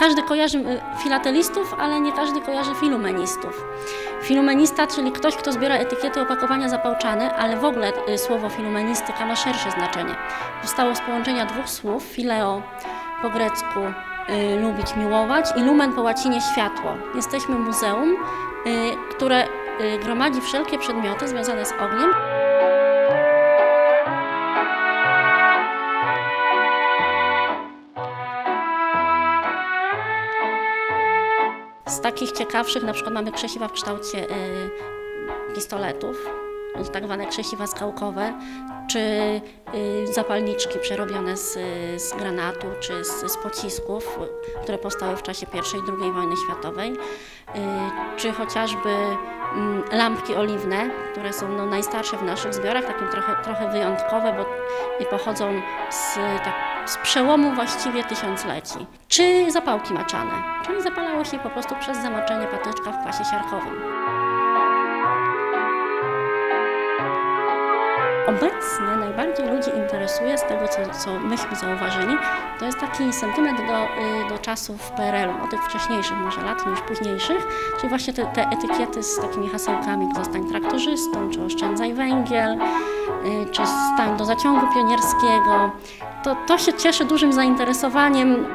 każdy kojarzy y, filatelistów, ale nie każdy kojarzy filumenistów. Filumenista, czyli ktoś, kto zbiera etykiety opakowania zapałczane, ale w ogóle y, słowo filumenistyka ma szersze znaczenie. Powstało z połączenia dwóch słów, fileo po grecku y, lubić, miłować i lumen po łacinie światło. Jesteśmy muzeum, y, które y, gromadzi wszelkie przedmioty związane z ogniem. Z takich ciekawszych na przykład mamy krzesiwa w kształcie y, pistoletów, tak zwane krzesiwa skałkowe, czy y, zapalniczki przerobione z, z granatu, czy z, z pocisków, które powstały w czasie I i II wojny światowej, y, czy chociażby lampki oliwne, które są no, najstarsze w naszych zbiorach, takie trochę, trochę wyjątkowe, bo pochodzą z, tak, z przełomu właściwie tysiącleci. Czy zapałki maczane, czyli zapalało się po prostu przez zamaczenie patyczka w kwasie siarkowym. Obecnie najbardziej ludzi interesuje z tego, co, co myśmy zauważyli, to jest taki sentyment do, y, do czasów PRL-u, no tych wcześniejszych może lat niż późniejszych, czyli właśnie te, te etykiety z takimi hasełkami, zostań traktorzystą, czy oszczędzaj węgiel, y, czy stań do zaciągu pionierskiego. To, to się cieszy dużym zainteresowaniem.